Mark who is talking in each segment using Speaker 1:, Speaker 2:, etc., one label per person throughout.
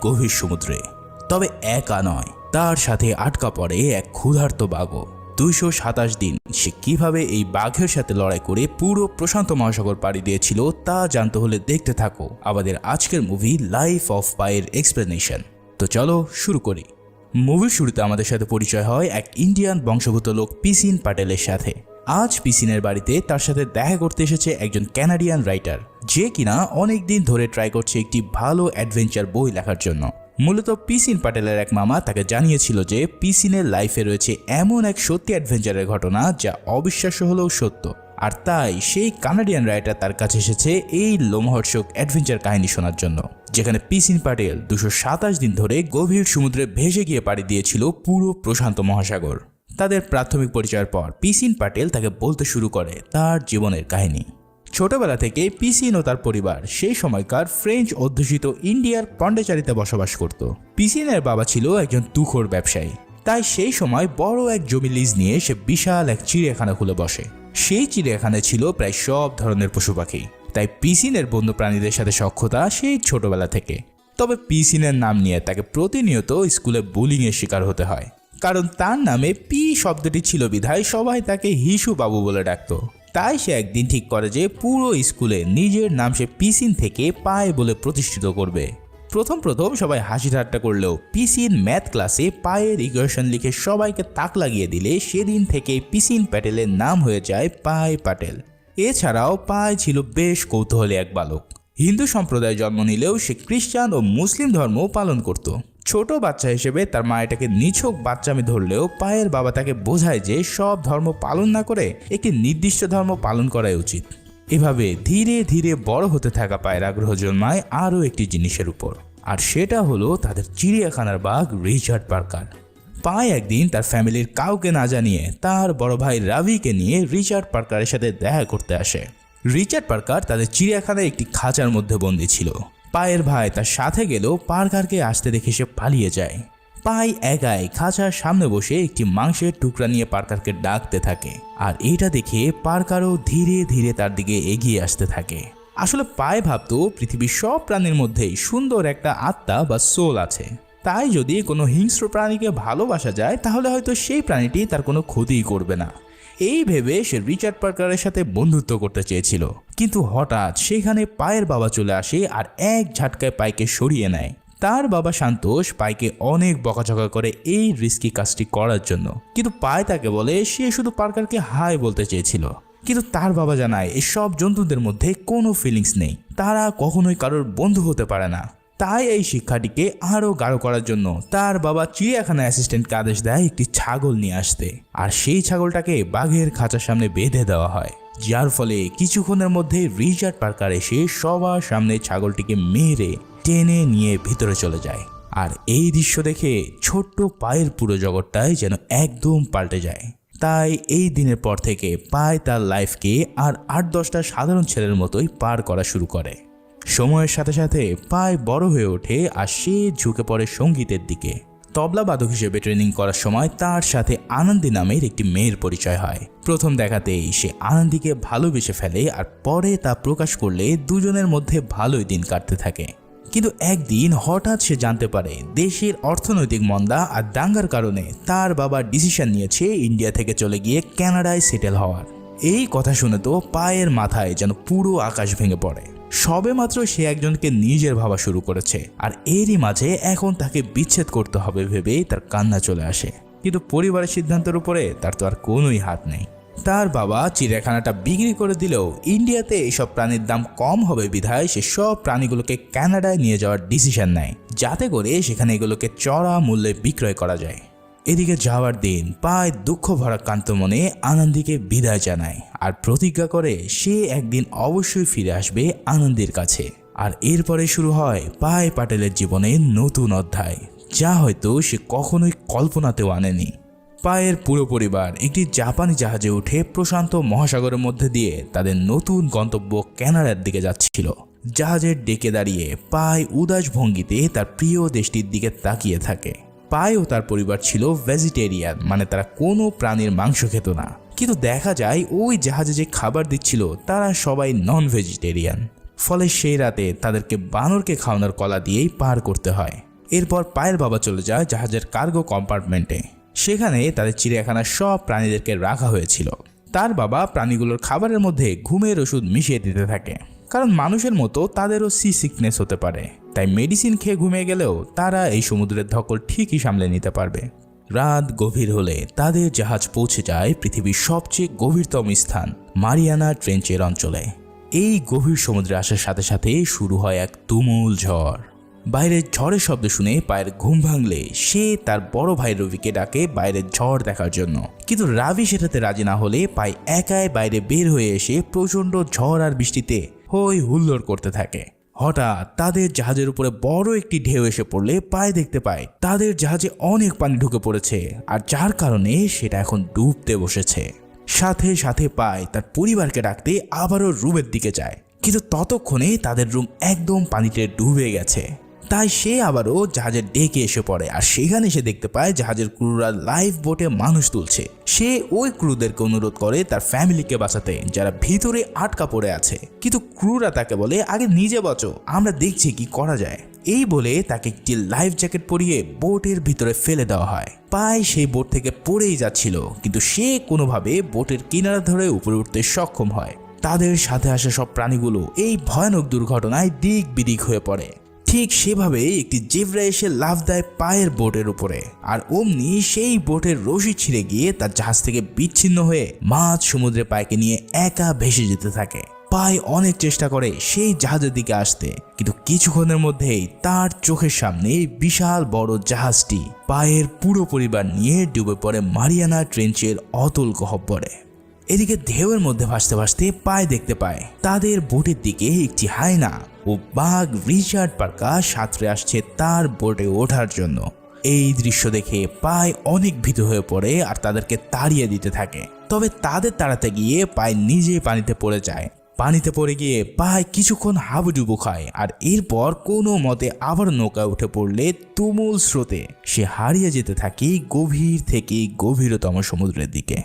Speaker 1: গভীর সমুদ্রে। তবে একা নয়, তার সাথে আটকা পড়ে এক ক্ষুধার্ত বাঘও। দুইশো সাতাশ দিন সে কীভাবে এই বাঘের সাথে লড়াই করে পুরো প্রশান্ত মহাসাগর পাড়ি দিয়েছিল তা জানতে হলে দেখতে থাকো আমাদের আজকের মুভি লাইফ অফ পায়ের এক্সপ্লেনেশন তো চলো শুরু করি। মুভির শুরুতে আমাদের সাথে পরিচয় হয় এক ইন্ডিয়ান বংশগত লোক পিসিন প্যাটেলের সাথে। আজ পিসিনের বাড়িতে তার সাথে দেখা করতে এসেছে একজন ক্যানাডিয়ান রাইটার যে কিনা অনেক দিন ধরে ট্রাই করছে একটি ভালো অ্যাডভেঞ্চার বই লেখার জন্য। মূলত পিসিন প্যাটেলের এক মামা তাকে জানিয়েছিল যে পিসিনের লাইফে রয়েছে এমন এক সত্যি অ্যাডভেঞ্চারের ঘটনা যা অবিশ্বাস্য হলেও সত্য। আর তাই সেই কানাডিয়ান রাইটার তার কাছে এসেছে এই লোমহর্ষক অ্যাডভেঞ্চার কাহিনী শোনার জন্য, যেখানে পিসিন প্যাটেল দুশো সাতাশ দিন ধরে গভীর সমুদ্রে ভেসে গিয়ে পাড়ি দিয়েছিল পুরো প্রশান্ত মহাসাগর। তাদের প্রাথমিক পরিচয়ের পর পিসিন প্যাটেল তাকে বলতে শুরু করে তার জীবনের কাহিনী। ছোটবেলা থেকে পিসিন ও তার পরিবার সেই সময়কার ফ্রেঞ্চ অধ্যুষিত ইন্ডিয়ার পণ্ডেচারিতে বসবাস করত। পিসিনের বাবা ছিল একজন তুখোর ব্যবসায়ী। তাই সেই সময় বড় এক জমি লিজ নিয়ে সে বিশাল এক চিড়িয়াখানা খুলে বসে। সেই চিড়িয়াখানায় ছিল প্রায় সব ধরনের পশু পাখি। তাই পিসিনের বন্য প্রাণীদের সাথে সক্ষতা সেই ছোটবেলা থেকে। তবে পিসিনের নাম নিয়ে তাকে প্রতিনিয়ত স্কুলে বুলিংয়ের শিকার হতে হয়। কারণ তার নামে পি শব্দটি ছিল বিধায় সবাই তাকে হিসু বাবু বলে ডাকতো। তাই সে একদিন ঠিক করে যে পুরো স্কুলে নিজের নাম সে পিসিন থেকে পায় বলে প্রতিষ্ঠিত করবে। প্রথম প্রথম সবাই হাসি ঠাট্টা করলেও পিসিন ম্যাথ ক্লাসে পায়ের ইকুয়েশন লিখে সবাইকে তাক লাগিয়ে দিলে সেদিন থেকে পিসিন প্যাটেলের নাম হয়ে যায় পায় প্যাটেল। এছাড়াও পায় ছিল বেশ কৌতূহলী এক বালক। হিন্দু সম্প্রদায়ে জন্ম নিলেও সে খ্রিস্টান ও মুসলিম ধর্ম পালন করত। ছোট বাচ্চা হিসেবে তার মা এটাকে নিছক বাচ্চামি ধরলেও পায়ের বাবা তাকে বোঝায় যে সব ধর্ম পালন না করে একটি নির্দিষ্ট ধর্ম পালন করাই উচিত। এভাবে ধীরে ধীরে বড় হতে থাকা পায়ের আগ্রহ জন্মায় আরও একটি জিনিসের উপর। আর সেটা হলো তাদের চিড়িয়াখানার বাঘ রিচার্ড পার্কার। পায় একদিন তার ফ্যামিলির কাউকে না জানিয়ে তার বড় ভাই রাভিকে নিয়ে রিচার্ড পার্কারের সাথে দেখা করতে আসে। রিচার্ড পার্কার তাদের চিড়িয়াখানায় একটি খাঁচার মধ্যে বন্দি ছিল। পায়ের ভাই তার সাথে গেলেও পার্কারকে আসতে দেখে সে পালিয়ে যায়। পাই একাই খাঁচার সামনে বসে একটি মাংসের টুকরা নিয়ে পার্কারকে ডাকতে থাকে আর এটা দেখে পার্কারও ধীরে ধীরে তার দিকে এগিয়ে আসতে থাকে। আসলে পায়ে ভাবতো পৃথিবীর সব প্রাণীর মধ্যেই সুন্দর একটা আত্মা বা সোল আছে। তাই যদি কোনো হিংস্র প্রাণীকে ভালোবাসা যায় তাহলে হয়তো সেই প্রাণীটি তার কোনো ক্ষতিই করবে না। এই ভেবে সে রিচার্ড পার্কারের সাথে বন্ধুত্ব করতে চেয়েছিল। কিন্তু হঠাৎ সেখানে পায়ের বাবা চলে আসে আর এক ঝাটকায় পাইকে সরিয়ে নেয়। তার বাবা সন্তোষ পাইকে অনেক বকাঝকা করে এই রিস্কি কাজটি করার জন্য। কিন্তু পায় তাকে বলে, সে শুধু পার্কারকে হাই বলতে চেয়েছিল। কিন্তু তার বাবা জানায়, এসব জন্তুদের মধ্যে কোনো ফিলিংস নেই। তারা কখনোই কারোর বন্ধু হতে পারে না। তাই এই শিক্ষাটিকে আরও গাঢ় করার জন্য তার বাবা চিড়িয়াখানা অ্যাসিস্ট্যান্টকে আদেশ দেয় একটি ছাগল নিয়ে আসতে। আর সেই ছাগলটাকে বাঘের খাঁচার সামনে বেঁধে দেওয়া হয়। যার ফলে কিছুক্ষণের মধ্যে রিচার্ড পার্কার এসে সবার সামনে ছাগলটিকে মেরে টেনে নিয়ে ভিতরে চলে যায়। আর এই দৃশ্য দেখে ছোট্ট পায়ের পুরো জগৎটাই যেন একদম পাল্টে যায়। তাই এই দিনের পর থেকে পায় তার লাইফকে আর আট দশটা সাধারণ ছেলের মতোই পার করা শুরু করে। সময়ের সাথে সাথে পায় বড় হয়ে ওঠে আর সে ঝুঁকে পড়ে সঙ্গীতের দিকে। তবলাবাদক হিসেবে ট্রেনিং করার সময় তার সাথে আনন্দী নামের একটি মেয়ের পরিচয় হয়। প্রথম দেখাতেই সে আনন্দীকে ভালোবেসে ফেলে আর পরে তা প্রকাশ করলে দুজনের মধ্যে ভালোই দিন কাটতে থাকে। কিন্তু একদিন হঠাৎ সে জানতে পারে দেশের অর্থনৈতিক মন্দা আর দাঙ্গার কারণে তার বাবা ডিসিশন নিয়েছে ইন্ডিয়া থেকে চলে গিয়ে কানাডায় সেটেল হওয়ার। এই কথা শুনে তো পায়ের মাথায় যেন পুরো আকাশ ভেঙে পড়ে। সবে মাত্র সে একজনকে নিজের ভাবা শুরু করেছে। আর এরই মাঝে এখন তাকে বিচ্ছেদ করতে হবে ভেবেই তার কান্না চলে আসে। কিন্তু পরিবারের সিদ্ধান্তের উপরে তার তো আর কোনোই হাত নেই। তার বাবা চিড়িয়াখানাটা বিক্রি করে দিলেও ইন্ডিয়াতে এইসব প্রাণীর দাম কম হবে বিধায় সে সব প্রাণীগুলোকে কানাডায় নিয়ে যাওয়ার ডিসিশন নেয়। যাতে করে সেখানে এগুলোকে চড়া মূল্যে বিক্রয় করা যায়। এদিকে যাওয়ার দিন পায় দুঃখ ভরা কান্ত মনে আনন্দীকে বিদায় জানায়। আর প্রতিজ্ঞা করে সে একদিন অবশ্যই ফিরে আসবে আনন্দের কাছে। আর এরপরে শুরু হয় পায় পাটেলের জীবনে নতুন অধ্যায়, যা হয়তো সে কখনোই কল্পনাতেও আনেনি। পায়ের পুরো পরিবার একটি জাপানি জাহাজে উঠে প্রশান্ত মহাসাগরের মধ্যে দিয়ে তাদের নতুন গন্তব্য ক্যানাডার দিকে যাচ্ছিল। জাহাজের ডেকে দাঁড়িয়ে পায় উদাস ভঙ্গিতে তার প্রিয় দেশটির দিকে তাকিয়ে থাকে। পায় ও তার পরিবার ছিল ভেজিটেরিয়ান মানে তারা কোনো প্রাণীর মাংস খেত না। কিন্তু দেখা যায় ওই জাহাজে যে খাবার দিচ্ছিল, তারা সবাই নন ভেজিটেরিয়ান ফলে সেই রাতে তাদেরকে বানরকে খাওয়ানোর কলা দিয়েই পার করতে হয়। এরপর পায়ের বাবা চলে যায় জাহাজের কার্গো কম্পার্টমেন্টে সেখানে তাদের চিড়িয়াখানার সব প্রাণীদেরকে রাখা হয়েছিল। তার বাবা প্রাণীগুলোর খাবারের মধ্যে ঘুমের ওষুধ মিশিয়ে দিতে থাকে। কারণ মানুষের মতো তাদেরও সি সিকনেস হতে পারে। তাই মেডিসিন খেয়ে ঘুমিয়ে গেলেও তারা এই সমুদ্রের ধকল ঠিকই সামলে নিতে পারবে। রাত গভীর হলে তাদের জাহাজ পৌঁছে যায় পৃথিবীর সবচেয়ে গভীরতম স্থান, মারিয়ানা ট্রেঞ্চের অঞ্চলে। এই গভীর সমুদ্রে আসার সাথে সাথে শুরু হয় এক তুমুল ঝড়। বাইরের ঝড়ের শব্দ শুনে পায়ের ঘুম ভাঙলে সে তার বড় ভাই রবিকে ডাকে বাইরের ঝড় দেখার জন্য। কিন্তু রাবি সেটাতে রাজি না হলে পাই একাই বাইরে বের হয়ে এসে প্রচণ্ড ঝড় আর বৃষ্টিতে হই হুল্লোড় করতে থাকে। হঠাৎ তাদের জাহাজের উপরে বড় একটি ঢেউ এসে পড়লে পায়ে দেখতে পায়, তাদের জাহাজে অনেক পানি ঢুকে পড়েছে আর যার কারণে সেটা এখন ডুবতে বসেছে। সাথে সাথে পায় তার পরিবারকে ডাকতে আবারও রুমের দিকে যায়, কিন্তু ততক্ষণে তাদের রুম একদম পানিতে ডুবে গেছে। তাই সে আবারও জাহাজের ডেকে এসে পড়ে। আর সেখানে সে দেখতে পায় জাহাজের ক্রুরা লাইফ বোটে মানুষ তুলছে সে ওই ক্রুদেরকে অনুরোধ করে তার ফ্যামিলিকে বাঁচাতে, যারা ভিতরে আটকা পড়ে আছে। কিন্তু ক্রুরা তাকে বলে, আগে নিজে বাঁচো, আমরা দেখছি কি করা যায়। এই বলে তাকে একটি লাইফ জ্যাকেট পরিয়ে বোটের ভিতরে ফেলে দেওয়া হয়। পায় সেই বোট থেকে পড়েই যাচ্ছিল, কিন্তু সে কোনোভাবে বোটের কিনারা ধরে উপরে উঠতে সক্ষম হয়। তাদের সাথে আসা সব প্রাণীগুলো এই ভয়ানক দুর্ঘটনায় দিক বিদিক হয়ে পড়ে। ঠিক সেভাবে একটি জেব্রা এসে লাভ দেয় পায়ের বোটের উপরে। আর অমনি সেই বোটের রশি ছিঁড়ে গিয়ে তার জাহাজ থেকে বিচ্ছিন্ন হয়ে মাছ সমুদ্রে পায়কে নিয়ে একা ভেসে যেতে থাকে। পায় অনেক চেষ্টা করে সেই জাহাজের দিকে আসতে, কিন্তু কিছুক্ষণের মধ্যেই তার চোখের সামনে বিশাল বড় জাহাজটি পায়ের পুরো পরিবার নিয়ে ডুবে পড়ে মারিয়ানা ট্রেঞ্চের অতল গহব্বরে। এদিকে ঢেউয়ের মধ্যে ভাসতে ভাসতে পায় দেখতে পায়, তাদের বোটের দিকে একটি হায়না ও বাঘ রিচার্ড পার্কা সাঁতরে আসছে তার বোটে ওঠার জন্য। এই দৃশ্য দেখে পায় অনেক ভীত হয়ে পড়ে আর তাদেরকে তাড়িয়ে দিতে থাকে। তবে তাদের তাড়াতে গিয়ে পায় নিজে পানিতে পড়ে যায়। পানিতে পড়ে গিয়ে পায় কিছুক্ষণ হাবুডুবু খায় আর এরপর কোনো মতে আবার নৌকায় উঠে পড়লে তুমুল স্রোতে সে হারিয়ে যেতে থাকে গভীর থেকে গভীরতম সমুদ্রের দিকে।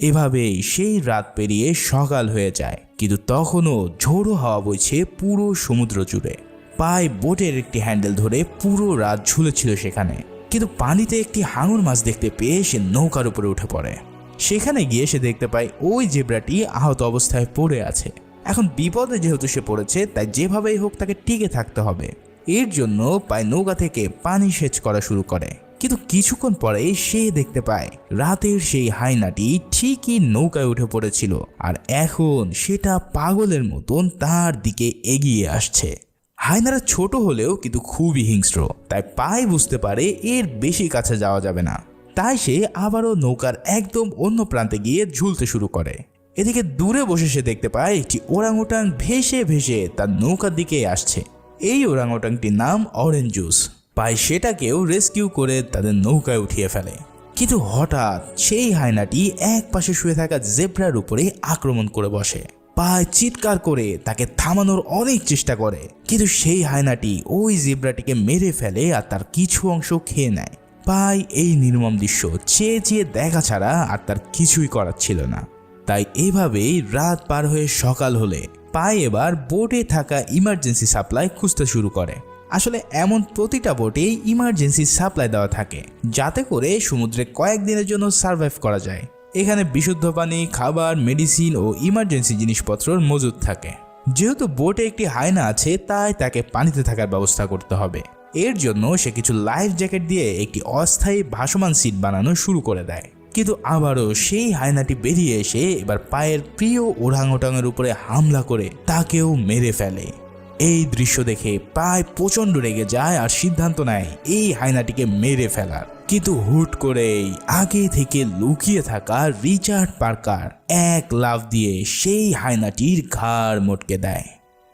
Speaker 1: এভাবেই সেই রাত পেরিয়ে সকাল হয়ে যায়। কিন্তু তখনও ঝোড়ো হাওয়া বইছে পুরো সমুদ্র জুড়ে পায়ে বোটের একটি হ্যান্ডেল ধরে পুরো রাত ঝুলেছিল সেখানে। কিন্তু পানিতে একটি হাঙর মাছ দেখতে পেয়ে সে নৌকার উপরে উঠে পড়ে। সেখানে গিয়ে সে দেখতে পায় ওই জেব্রাটি আহত অবস্থায় পড়ে আছে। এখন বিপদে যেহেতু সে পড়েছে, তাই যেভাবেই হোক তাকে টিকে থাকতে হবে। এর জন্য পায় নৌকা থেকে পানি সেচ করা শুরু করে। কিন্তু কিছুক্ষণ পরে সে দেখতে পায়, রাতের সেই হাইনাটি ঠিকই নৌকায় উঠে পড়েছিল আর এখন সেটা পাগলের মতন তার দিকে এগিয়ে আসছে। হায়নারা ছোট হলেও কিন্তু খুবই হিংস্র, তাই পায়ে বুঝতে পারে এর বেশি কাছে যাওয়া যাবে না। তাই সে আবারও নৌকার একদম অন্য প্রান্তে গিয়ে ঝুলতে শুরু করে। এদিকে দূরে বসে সে দেখতে পায় একটি ওরাংওটাং ভেসে ভেসে তার নৌকার দিকে আসছে। এই ওরাংওটাংটির নাম অরেঞ্জ জুস পায় সেটাকেও রেস্কিউ করে তাদের নৌকায় উঠিয়ে ফেলে। কিন্তু হঠাৎ সেই হায়নাটি এক পাশে শুয়ে থাকা জেব্রার উপরে আক্রমণ করে বসে। পায় চিৎকার করে তাকে থামানোর অনেক চেষ্টা করে, কিন্তু সেই হায়নাটি ওই জেব্রাটিকে মেরে ফেলে আর তার কিছু অংশ খেয়ে নেয়। পাই এই নির্মম দৃশ্য চেয়ে চেয়ে দেখা ছাড়া আর তার কিছুই করার ছিল না। তাই এভাবেই রাত পার হয়ে সকাল হলে পাই এবার বোটে থাকা ইমার্জেন্সি সাপ্লাই খুঁজতে শুরু করে। আসলে এমন প্রতিটা বোটেই ইমার্জেন্সি সাপ্লাই দেওয়া থাকে, যাতে করে সমুদ্রে কয়েকদিনের জন্য সার্ভাইভ করা যায়। এখানে বিশুদ্ধ পানি, খাবার মেডিসিন ও ইমার্জেন্সি জিনিসপত্র মজুদ থাকে। যেহেতু বোটে একটি হায়না আছে, তাই তাকে পানিতে থাকার ব্যবস্থা করতে হবে। এর জন্য সে কিছু লাইফ জ্যাকেট দিয়ে একটি অস্থায়ী ভাসমান সিট বানানো শুরু করে দেয়। কিন্তু আবারও সেই হায়নাটি বেরিয়ে এসে এবার পায়ের প্রিয় ওরাংওটাংয়ের উপরে হামলা করে তাকেও মেরে ফেলে। এই দৃশ্য দেখে প্রায় প্রচণ্ড রেগে যায় আর সিদ্ধান্ত নেয়, এই হায়নাটিকে মেরে ফেলার। কিন্তু হুট করেই আগে থেকে লুকিয়ে থাকা রিচার্ড পার্কার এক লাফ দিয়ে সেই হায়নাটির ঘাড় মটকে দেয়।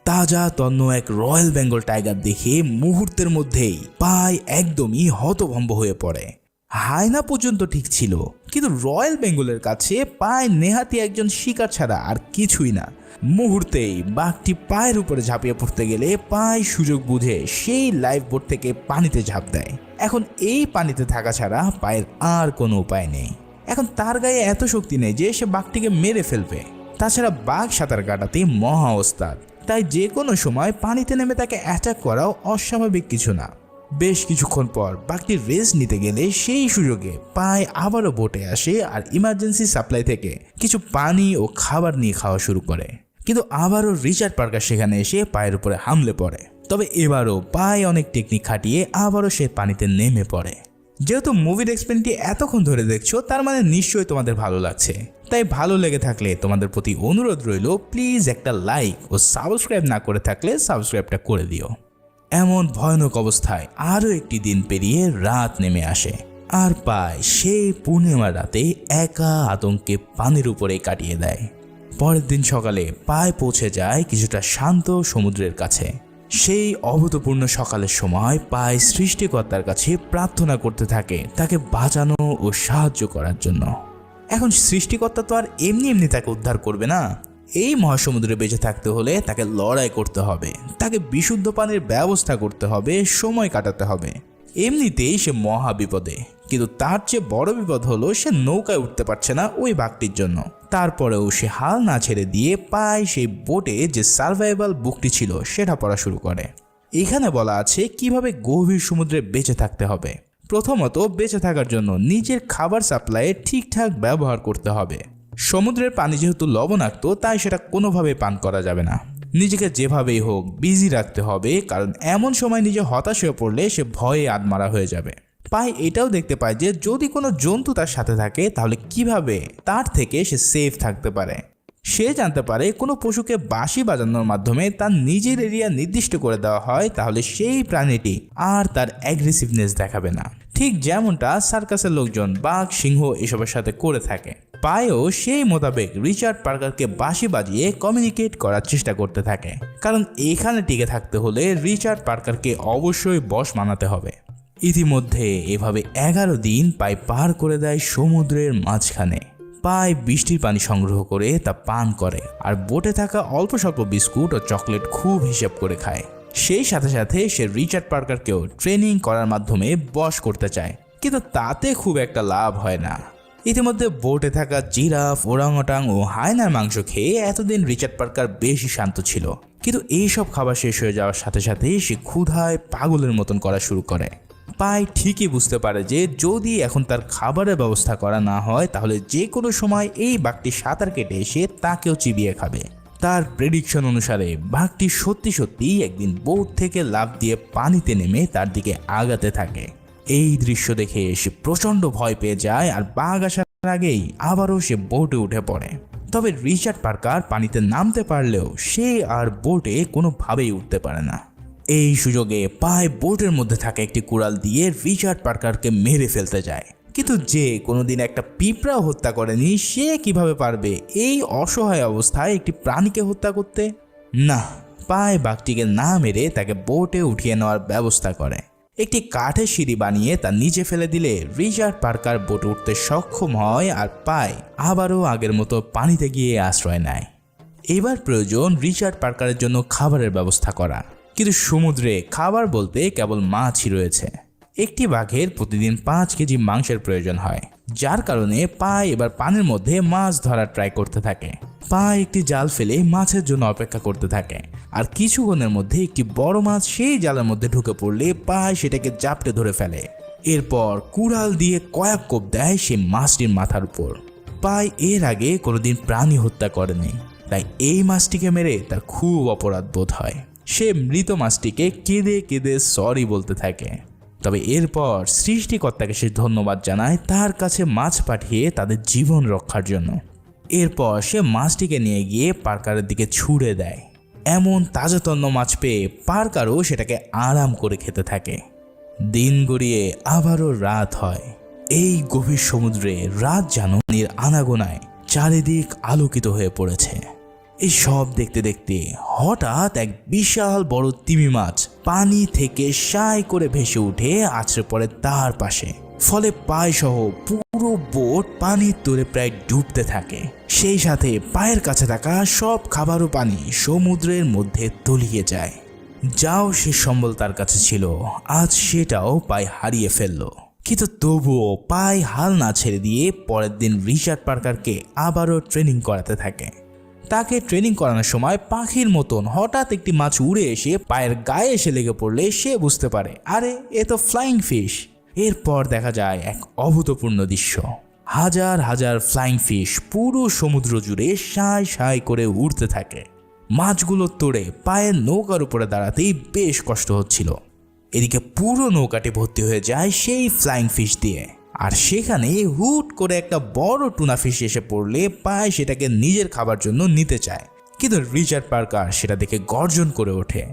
Speaker 1: তাজা তন্ন এক রয়্যাল বেঙ্গল টাইগার দেখে মুহূর্তের মধ্যেই পায় একদমই হতভম্ব হয়ে পড়ে। হায়না পর্যন্ত ঠিক ছিল, কিন্তু রয়্যাল বেঙ্গলের কাছে পায় নেহাতি একজন শিকার ছাড়া আর কিছুই না। মুহূর্তেই বাঘটি পায়ের উপরে ঝাঁপিয়ে পড়তে গেলে পায় সুযোগ বুঝে সেই লাইফ বোট থেকে পানিতে ঝাঁপ দেয়। এখন এই পানিতে থাকা ছাড়া পায়ের আর কোনো উপায় নেই। এখন তার গায়ে এত শক্তি নেই যে সে বাঘটিকে মেরে ফেলবে। তাছাড়া বাঘ সাঁতার কাটাতে মহা ওস্তাদ, তাই যে কোনো সময় পানিতে নেমে তাকে অ্যাটাক করাও অস্বাভাবিক কিছু না। বেশ কিছুক্ষণ পর বাঘটি রেস্ট নিতে গেলে সেই সুযোগে পায় আবারও বোটে আসে আর ইমার্জেন্সি সাপ্লাই থেকে কিছু পানি ও খাবার নিয়ে খাওয়া শুরু করে। কিন্তু আবারও রিচার্ড পার্কার সেখানে এসে পায়ের উপরে হামলে পড়ে। তবে এবারও পায়ে অনেক টেকনিক খাটিয়ে আবারও সে পানিতে নেমে পড়ে। যেহেতু মুভির এক্সপেরিয়েন্সটি এতক্ষণ ধরে দেখছ, তার মানে নিশ্চয়ই তোমাদের ভালো লাগছে। তাই ভালো লেগে থাকলে তোমাদের প্রতি অনুরোধ রইল প্লিজ একটা লাইক ও সাবস্ক্রাইব না করে থাকলে সাবস্ক্রাইবটা করে দিও। এমন ভয়ানক অবস্থায় আরও একটি দিন পেরিয়ে রাত নেমে আসে। আর পায় সেই পূর্ণিমার রাতে একা আতঙ্কে পানির উপরে কাটিয়ে দেয়। পরের দিন সকালে পায় পৌঁছে যায় কিছুটা শান্ত সমুদ্রের কাছে। সেই অভূতপূর্ণ সকালের সময় পায় সৃষ্টিকর্তার কাছে প্রার্থনা করতে থাকে তাকে বাঁচানো ও সাহায্য করার জন্য। এখন সৃষ্টিকর্তা তো আর এমনি এমনি তাকে উদ্ধার করবে না। এই মহাসমুদ্রে বেঁচে থাকতে হলে তাকে লড়াই করতে হবে। তাকে বিশুদ্ধ পানির ব্যবস্থা করতে হবে, সময় কাটাতে হবে। এমনিতেই সে মহা বিপদে, কিন্তু তার চেয়ে বড় বিপদ হলো সে নৌকায় উঠতে পারছে না ওই বাঘটির জন্য। তারপরেও সে হাল না ছেড়ে দিয়ে পায় সেই বোটে যে সার্ভাইভাল বুকটি ছিল, সেটা পড়া শুরু করে। এখানে বলা আছে কীভাবে গভীর সমুদ্রে বেঁচে থাকতে হবে। প্রথমত বেঁচে থাকার জন্য নিজের খাবার সাপ্লাইয়ে ঠিকঠাক ব্যবহার করতে হবে। সমুদ্রের পানি যেহেতু লবণাক্ত, তাই সেটা কোনোভাবে পান করা যাবে না। নিজেকে যেভাবেই হোক বিজি রাখতে হবে, কারণ এমন সময় নিজে হতাশ হয়ে পড়লে সে ভয়ে আদমারা হয়ে যাবে। পাই এটাও দেখতে পায় যে, যদি কোনো জন্তু তার সাথে থাকে, তাহলে কীভাবে তার থেকে সে সেফ থাকতে পারে? সে জানতে পারে কোনো পশুকে বাঁশি বাজানোর মাধ্যমে তার নিজের এরিয়া নির্দিষ্ট করে দেওয়া হয়, তাহলে সেই প্রাণীটি আর তার অ্যাগ্রেসিভনেস দেখাবে না। ঠিক যেমনটা সার্কাসের লোকজন বাঘ, সিংহ এসবের সাথে করে থাকে। পায়েও সেই মোতাবেক রিচার্ড পার্কারকে বাঁশি বাজিয়ে কমিউনিকেট করার চেষ্টা করতে থাকে। কারণ এখানে টিকে থাকতে হলে রিচার্ড পার্কারকে অবশ্যই বশ মানাতে হবে। ইতিমধ্যে এভাবে এগারো দিন পাই পার করে দেয় সমুদ্রের মাঝখানে। পায় বৃষ্টির পানি সংগ্রহ করে তা পান করে। আর বোটে থাকা অল্প স্বল্প বিস্কুট ও চকলেট খুব হিসেব করে খায়। সেই সাথে সাথে সে রিচার্ড পার্কারকেও ট্রেনিং করার মাধ্যমে বশ করতে চায়। কিন্তু তাতে খুব একটা লাভ হয় না। ইতিমধ্যে বোটে থাকা জিরাফ ওরাংওটাং ও হায়নার মাংস খেয়ে এতদিন রিচার্ড পার্কার বেশি শান্ত ছিল। কিন্তু এইসব খাবার শেষ হয়ে যাওয়ার সাথে সাথে সে ক্ষুধায় পাগলের মতন করা শুরু করে। পাই ঠিকই বুঝতে পারে যে যদি এখন তার খাবারের ব্যবস্থা করা না হয়, তাহলে যে কোনো সময় এই বাঘটি সাঁতার কেটে এসে তাকেও চিবিয়ে খাবে। তার প্রেডিকশন অনুসারে বাঘটি সত্যি সত্যি একদিন বোট থেকে লাফ দিয়ে পানিতে নেমে তার দিকে আগাতে থাকে। এই দৃশ্য দেখে সে প্রচণ্ড ভয় পেয়ে যায় আর বাঘ আসার আগেই আবারও সে বোটে উঠে পড়ে। তবে রিচার্ড পার্কার পানিতে নামতে পারলেও সে আর বোটে কোনোভাবেই উঠতে পারে না। এই সুযোগে পায় বোটের মধ্যে থাকা একটি কুড়াল দিয়ে রিচার্ড পার্কারকে মেরে ফেলতে যায়। কিন্তু যে কোনোদিন একটা পিঁপড়া হত্যা করেনি, সে কীভাবে পারবে? এই অসহায় অবস্থায় একটি প্রাণীকে হত্যা করতে? না, পায়ে বাঘটিকে না মেরে তাকে বোটে উঠিয়ে নেওয়ার ব্যবস্থা করে। একটি কাঠের সিঁড়ি বানিয়ে তা নিচে ফেলে দিলে রিচার্ড পার্কার বোট উঠতে সক্ষম হয় আর পায় আবারও আগের মতো পানিতে গিয়ে আশ্রয় নেয়। এবার প্রয়োজন রিচার্ড পার্কারের জন্য খাবারের ব্যবস্থা করা কিন্তু সমুদ্রে খাবার বলতে কেবল মাছই রয়েছে। একটি বাঘের প্রতিদিন পাঁচ কেজি মাংসের প্রয়োজন হয়, যার কারণে পায় এবার পানির মধ্যে মাছ ধরার ট্রাই করতে থাকে। পায় একটি জাল ফেলে মাছের জন্য অপেক্ষা করতে থাকে, আর কিছুক্ষণের মধ্যে একটি বড় মাছ সেই জালের মধ্যে ঢুকে পড়লে পায় সেটাকে জাপটে ধরে ফেলে। এরপর কুড়াল দিয়ে কয়েক কোপ দেয় সে মাছটির মাথার উপর। পায় এর আগে কোনোদিন প্রাণী হত্যা করেনি, তাই এই মাছটিকে মেরে তার খুব অপরাধ বোধ হয়। সে মৃত মাছটিকে কেঁদে কেঁদে সরি বলতে থাকে। তবে এরপর সৃষ্টিকর্তাকে সে ধন্যবাদ জানায় তার কাছে মাছ পাঠিয়ে তাদের জীবন রক্ষার জন্য। এরপর সে মাছটিকে নিয়ে গিয়ে পার্কারের দিকে ছুড়ে দেয়। এমন তাজাতন্য মাছ পেয়ে পার্কারও সেটাকে আরাম করে খেতে থাকে। দিন গড়িয়ে আবারও রাত হয়। এই গভীর সমুদ্রে রাত যেন নির আনাগোনায় চারিদিক আলোকিত হয়ে পড়েছে। এই সব দেখতে দেখতে হঠাৎ এক বিশাল বড় তিমি মাছ পানি থেকে সাই করে ভেসে উঠে আছড়ে পড়ে তার পাশে। ফলে পায় সহ পুরো বোট পানির তোরে প্রায় ডুবতে থাকে। সেই সাথে পায়ের কাছে থাকা সব খাবার ও পানি সমুদ্রের মধ্যে তলিয়ে যায়। যাও সে সম্বল তার কাছে ছিল, আজ সেটাও পায়ে হারিয়ে ফেলল। কিন্তু তবুও পায়ে হাল না ছেড়ে দিয়ে পরের দিন রিচার্ড পার্কারকে আবারও ট্রেনিং করাতে থাকে। তাকে ট্রেনিং করানোর সময় পাখির মতন হঠাৎ একটি মাছ উড়ে এসে পায়ের গায়ে এসে লেগে পড়লে সে বুঝতে পারে, আরে, এ তো ফ্লাইং ফিশ এরপর দেখা যায় এক অভূতপূর্ণ দৃশ্য। হাজার হাজার ফ্লাইং ফিশ পুরো সমুদ্র জুড়ে সায় সায় করে উড়তে থাকে। মাছগুলো তোড়ে পায়ের নৌকার উপরে দাঁড়াতেই বেশ কষ্ট হচ্ছিল। এদিকে পুরো নৌকাটি ভর্তি হয়ে যায় সেই ফ্লাইং ফিশ দিয়ে। আর সেখানে হুট করে একটা বড় টুনা ফিশ এসে পড়লে পায় সেটাকে নিজের খাবার জন্য নিতে চায়। কিন্তু রিচার্ড পার্কার সেটা দেখে গর্জন করে ওঠে।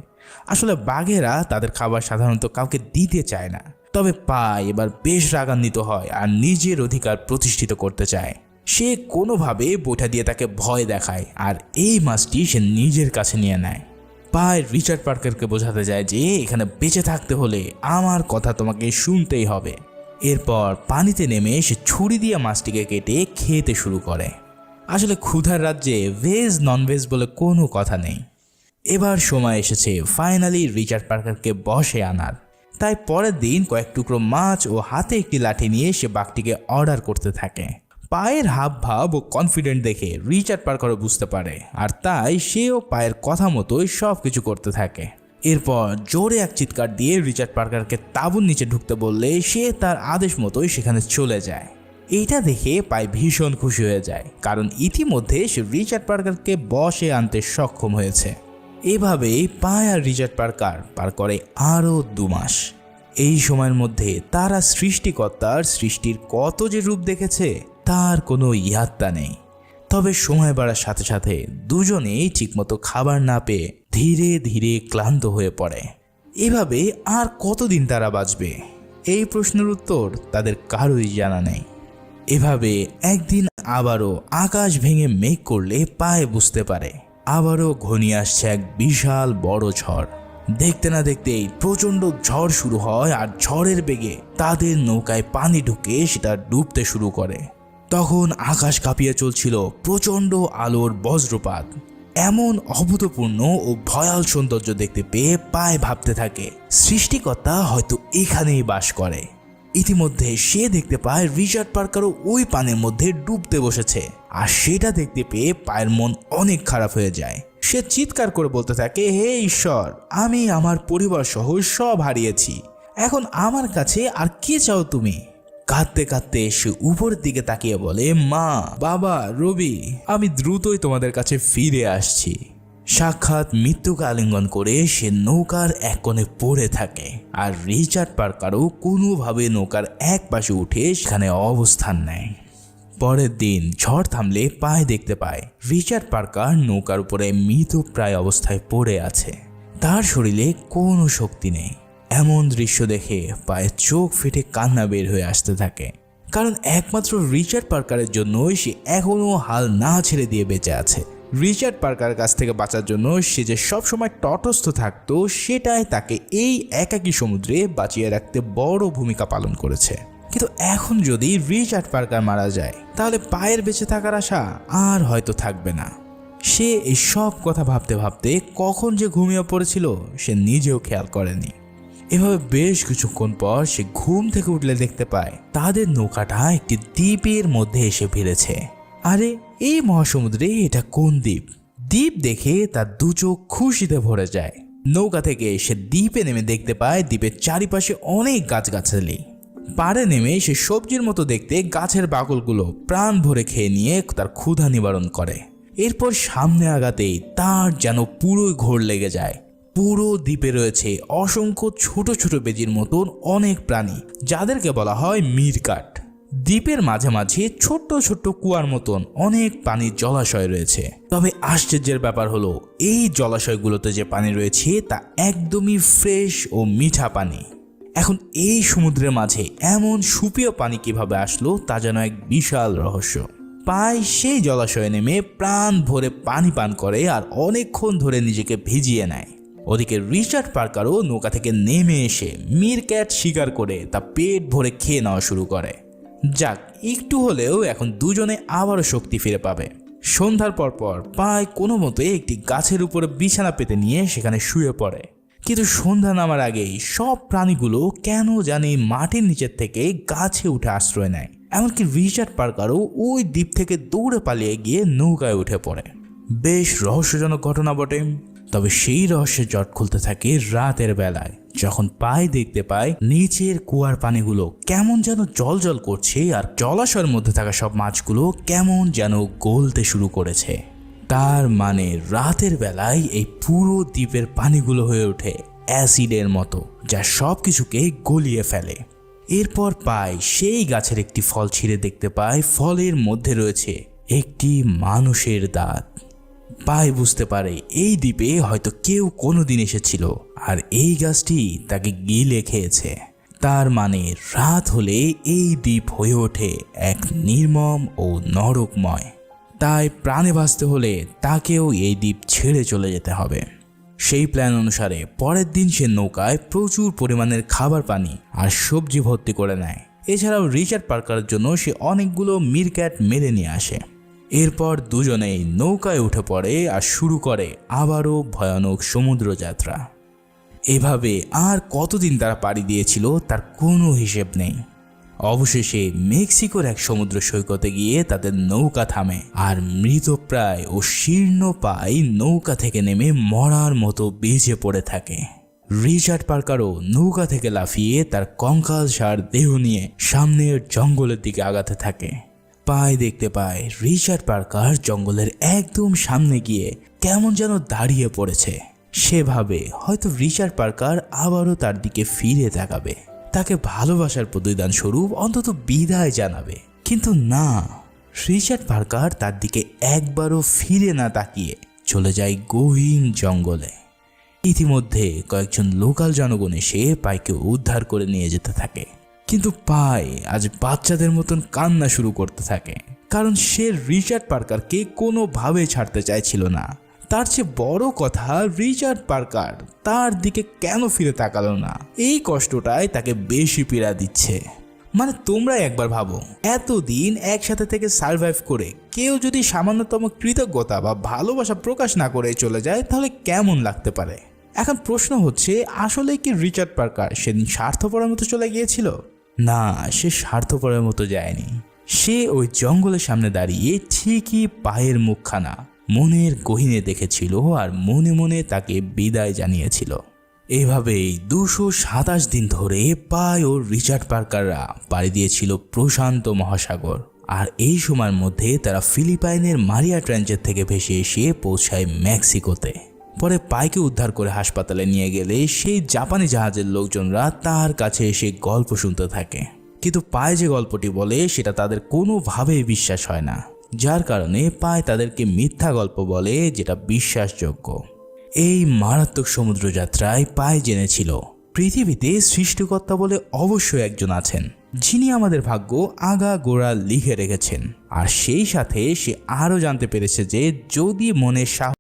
Speaker 1: আসলে বাঘেরা তাদের খাবার সাধারণত কাউকে দিতে চায় না। তবে পায় এবার বেশ রাগান্বিত হয় আর নিজের অধিকার প্রতিষ্ঠিত করতে চায়। সে কোনোভাবে বইটা দিয়ে তাকে ভয় দেখায় আর এই মাছটি সে নিজের কাছে নিয়ে নেয়। পায় রিচার্ড পার্কারকে বোঝাতে যায় যে এখানে বেঁচে থাকতে হলে আমার কথা তোমাকে শুনতেই হবে। এরপর পানিতে নেমে সে ছুরি দিয়ে মাছটিকে কেটে খেতে শুরু করে। আসলে ক্ষুধার রাজ্যে ভেজ ননভেজ বলে কোনো কথা নেই। এবার সময় এসেছে ফাইনালি রিচার্ড পার্কারকে বসে আনার। তাই পরের দিন কয়েক টুকরো মাছ ও হাতে একটি লাঠি নিয়ে সে বাঘটিকে অর্ডার করতে থাকে। পায়ের হাব ভাব ও কনফিডেন্ট দেখে রিচার্ড পার্কারও বুঝতে পারে, আর তাই সেও পায়ের কথা মতোই সব কিছু করতে থাকে। এরপর জোরে এক চিৎকার দিয়ে রিচার্ড পার্কারকে তাঁবুর নিচে ঢুকতে বললে সে তার আদেশ মতোই সেখানে চলে যায়। এইটা দেখে পাই ভীষণ খুশি হয়ে যায়, কারণ ইতিমধ্যে সে রিচার্ড পার্কারকে বসে আনতে সক্ষম হয়েছে। এভাবেই পায় আর রিচার্ড পার্কার পার করে আরও দু মাস। এই সময়ের মধ্যে তারা সৃষ্টিকর্তার সৃষ্টির কত যে রূপ দেখেছে, তার কোনো ইয়াত্তা নেই। তবে সময় বাড়ার সাথে সাথে দুজনেই ঠিকমতো খাবার না পেয়ে ধীরে ধীরে ক্লান্ত হয়ে পড়ে। এভাবে আর কতদিন তারা বাঁচবে? এই প্রশ্নের উত্তর তাদের কারোই জানা নেই। এভাবে একদিন আবারও আকাশ ভেঙে মেঘ করলে পায়ে বুঝতে পারে। আবারও ঘনিয়ে আসছে এক বিশাল বড় ঝড়। দেখতে না দেখতেই প্রচণ্ড ঝড় শুরু হয় আর ঝড়ের বেগে তাদের নৌকায় পানি ঢুকে সেটা ডুবতে শুরু করে। তখন আকাশ কাঁপিয়ে চলছিল প্রচণ্ড আলোর বজ্রপাত। এমন অভূতপূর্ণ ও ভয়াল সৌন্দর্য দেখতে পেয়ে পায়ে ভাবতে থাকে, সৃষ্টিকর্তা হয়তো এখানেই বাস করে। ইতিমধ্যে সে দেখতে পায় রিচার্ড পার্কারও ওই পানের মধ্যে ডুবতে বসেছে, আর সেটা দেখতে পেয়ে পায়ের মন অনেক খারাপ হয়ে যায়। সে চিৎকার করে বলতে থাকে, হে ঈশ্বর, আমি আমার পরিবার সহ সব হারিয়েছি। এখন আমার কাছে আর কি চাও তুমি? কাঁদতে কাঁদতে সে উপরের দিকে তাকিয়ে বলে, মা, বাবা, রবি, আমি দ্রুতই তোমাদের কাছে ফিরে আসছি। সাক্ষাৎ মৃত্যুকে আলিঙ্গন করে সে নৌকার এক কোণে পড়ে থাকে আর রিচার্ড পার্কারও কোনোভাবে নৌকার এক পাশে উঠে সেখানে অবস্থান নেয়। পরের দিন ঝড় থামলে পায়ে দেখতে পায় রিচার্ড পার্কার নৌকার উপরে মৃত প্রায় অবস্থায় পড়ে আছে। তার শরীরে কোনো শক্তি নেই। এমন দৃশ্য দেখে পায়ে চোখ ফেটে কান্না বের হয়ে আসতে থাকে। কারণ একমাত্র রিচার্ড পার্কারের জন্যই সে এখনও হাল না ছেড়ে দিয়ে বেঁচে আছে। রিচার্ড পার্কারের কাছ থেকে বাঁচার জন্য সে যে সবসময় তটস্থ থাকতো, সেটাই তাকে এই একাকী সমুদ্রে বাঁচিয়ে রাখতে বড় ভূমিকা পালন করেছে। কিন্তু এখন যদি রিচার্ড পার্কার মারা যায়, তাহলে পায়ের বেঁচে থাকার আশা আর হয়তো থাকবে না। সে এই সব কথা ভাবতে ভাবতে কখন যে ঘুমিয়ে পড়েছিল, সে নিজেও খেয়াল করেনি। এভাবে বেশ কিছুক্ষণ পর সে ঘুম থেকে উঠলে দেখতে পায়, তাদের নৌকাটা একটি দ্বীপের মধ্যে এসে ভিড়েছে আরে, এই মহাসমুদ্রে এটা কোন দ্বীপ? দ্বীপ দেখে তার দু চোখ খুশিতে ভরে যায়। নৌকা থেকে সে দ্বীপে নেমে দেখতে পায়, দ্বীপের চারিপাশে অনেক গাছগাছালি। পাড়ে নেমে সে সবজির মতো দেখতে গাছের বাকলগুলো প্রাণ ভরে খেয়ে নিয়ে তার ক্ষুধা নিবারণ করে। এরপর সামনে আগাতেই তার যেন পুরোই ঘোর লেগে যায়। পুরো দ্বীপে রয়েছে অসংখ্য ছোট ছোট বেজির মতন অনেক প্রাণী, যাদেরকে বলা হয় মিরকাট। দ্বীপের মাঝে মাঝে ছোট্ট ছোট্ট কুয়ার মতন অনেক পানির জলাশয় রয়েছে। তবে আশ্চর্যের ব্যাপার হলো, এই জলাশয়গুলোতে যে পানি রয়েছে তা একদমই ফ্রেশ ও মিঠা পানি। এখন এই সমুদ্রের মাঝে এমন সুপেয় পানি কীভাবে আসলো তা যেন এক বিশাল রহস্য। পায় সেই জলাশয়ে নেমে প্রাণ ভরে পানি পান করে আর অনেকক্ষণ ধরে নিজেকে ভিজিয়ে নেয়। ওদিকে রিচার্ড পার্কারও নৌকা থেকে নেমে এসে মির ক্যাট শিকার করে তা পেট ভরে খেয়ে নেওয়া শুরু করে। যাক, একটু হলেও এখন দুজনে আবারও শক্তি ফিরে পাবে। সন্ধ্যার পর পর পায় কোনো মতে একটি গাছের উপরে বিছানা পেতে নিয়ে সেখানে শুয়ে পড়ে। কিন্তু সন্ধ্যা নামার আগেই সব প্রাণীগুলো কেন জানি মাটির নিচের থেকে গাছে উঠে আশ্রয় নেয়। এমনকি রিচার্ড পার্কারও ওই দ্বীপ থেকে দৌড়ে পালিয়ে গিয়ে নৌকায় উঠে পড়ে। বেশ রহস্যজনক ঘটনা বটে। তবে সেই রহস্যের জট খুলতে থাকে রাতের বেলায়। যখন পায় দেখতে পায় নিচের কুয়ার পানিগুলো কেমন যেন জল জল করছে আর জলাশয়ের মধ্যে থাকা সব মাছগুলো কেমন যেন গলতে শুরু করেছে। তার মানে রাতের বেলায় এই পুরো দ্বীপের পানিগুলো হয়ে ওঠে অ্যাসিডের মতো, যা সব কিছুকে গলিয়ে ফেলে। এরপর পায় সেই গাছের একটি ফল ছিঁড়ে দেখতে পায় ফলের মধ্যে রয়েছে একটি মানুষের দাঁত। পায় বুঝতে পারে, এই দ্বীপে হয়তো কেউ কোনো দিন এসেছিল আর এই গাছটি তাকে গিলে খেয়েছে। তার মানে রাত হলে এই দ্বীপ হয়ে ওঠে এক নির্মম ও নরকময়। তাই প্রাণে বাঁচতে হলে তাকেও এই দ্বীপ ছেড়ে চলে যেতে হবে। সেই প্ল্যান অনুসারে পরের দিন সে নৌকায় প্রচুর পরিমাণের খাবার পানি আর সবজি ভর্তি করে নেয়। এছাড়াও রিচার্ড পার্কারের জন্য সে অনেকগুলো মিরক্যাট মেরে নিয়ে আসে। এরপর দুজনেই নৌকায় উঠে পড়ে আর শুরু করে আবারও ভয়ানক সমুদ্র যাত্রা এভাবে আর কতদিন তারা পাড়ি দিয়েছিল তার কোনো হিসেব নেই। অবশেষে মেক্সিকোর এক সমুদ্র সৈকতে গিয়ে তাদের নৌকা থামে আর মৃতপ্রায় ও শীর্ণ পাই নৌকা থেকে নেমে মরার মতো বেঁচে পড়ে থাকে। রিচার্ড পার্কারও নৌকা থেকে লাফিয়ে তার কঙ্কাল সার দেহ নিয়ে সামনের জঙ্গলের দিকে আগাতে থাকে। পায় দেখতে পায় রিচার্ড পার্কার জঙ্গলের একদম সামনে গিয়ে কেমন যেন দাঁড়িয়ে পড়েছে। সেভাবে হয়তো রিচার্ড পার্কার আবারও তার দিকে ফিরে তাকাবে। তাকে ভালোবাসার প্রতিদান স্বরূপ অন্তত বিদায় জানাবে। কিন্তু না, রিচার্ড পার্কার তার দিকে একবারও ফিরে না তাকিয়ে চলে যায় গহীন জঙ্গলে। ইতিমধ্যে কয়েকজন লোকাল জনগণ এসে পাইকে উদ্ধার করে নিয়ে যেতে থাকে। কিন্তু পাই আজ বাচ্চাদের মতন কান্না শুরু করতে থাকে। কারণ সে রিচার্ড পার্কারকে কোনোভাবে ছাড়তে চাইছিল না। তার চেয়ে বড় কথা, রিচার্ড পার্কার তার দিকে কেন ফিরে তাকালো না? এই কষ্টটাই তাকে বেশি পীড়া দিচ্ছে। মানে তোমরা একবার ভাবো, এতদিন একসাথে থেকে সার্ভাইভ করে কেউ যদি সামান্যতম কৃতজ্ঞতা বা ভালোবাসা প্রকাশ না করে চলে যায়, তাহলে কেমন লাগতে পারে? এখন প্রশ্ন হচ্ছে আসলে কি রিচার্ড পার্কার সেদিন স্বার্থপরের মতো চলে গিয়েছিল? না, সে স্বার্থপরের মতো যায়নি। সে ওই জঙ্গলের সামনে দাঁড়িয়ে ঠিকই পায়ের মুখখানা মনের গহিনে দেখেছিল আর মনে মনে তাকে বিদায় জানিয়েছিল। এভাবেই দুশো সাতাশ দিন ধরে পায় ও রিচার্ড পার্কাররা। পাড়ি দিয়েছিল প্রশান্ত মহাসাগর। আর এই সময়ের মধ্যে তারা ফিলিপাইনের মারিয়া ট্রেঞ্চের থেকে ভেসে এসে পৌঁছায় মেক্সিকোতে। পরে পাইকে উদ্ধার করে হাসপাতালে নিয়ে গেলে সেই জাপানি জাহাজের লোকজনরা তার কাছে এসে গল্প শুনতে থাকে। কিন্তু পায় যে গল্পটি বলে, সেটা তাদের কোনোভাবেই বিশ্বাস হয় না। যার কারণে পায় তাদেরকে মিথ্যা গল্প বলে, যেটা বিশ্বাসযোগ্য। এই মারাত্মক সমুদ্রযাত্রায় পায় জেনেছিল, পৃথিবীতে সৃষ্টিকর্তা বলে অবশ্যই একজন আছেন, যিনি আমাদের ভাগ্য আগা গোড়া লিখে রেখেছেন। আর সেই সাথে সে আরও জানতে পেরেছে যে যদি মনে সাহস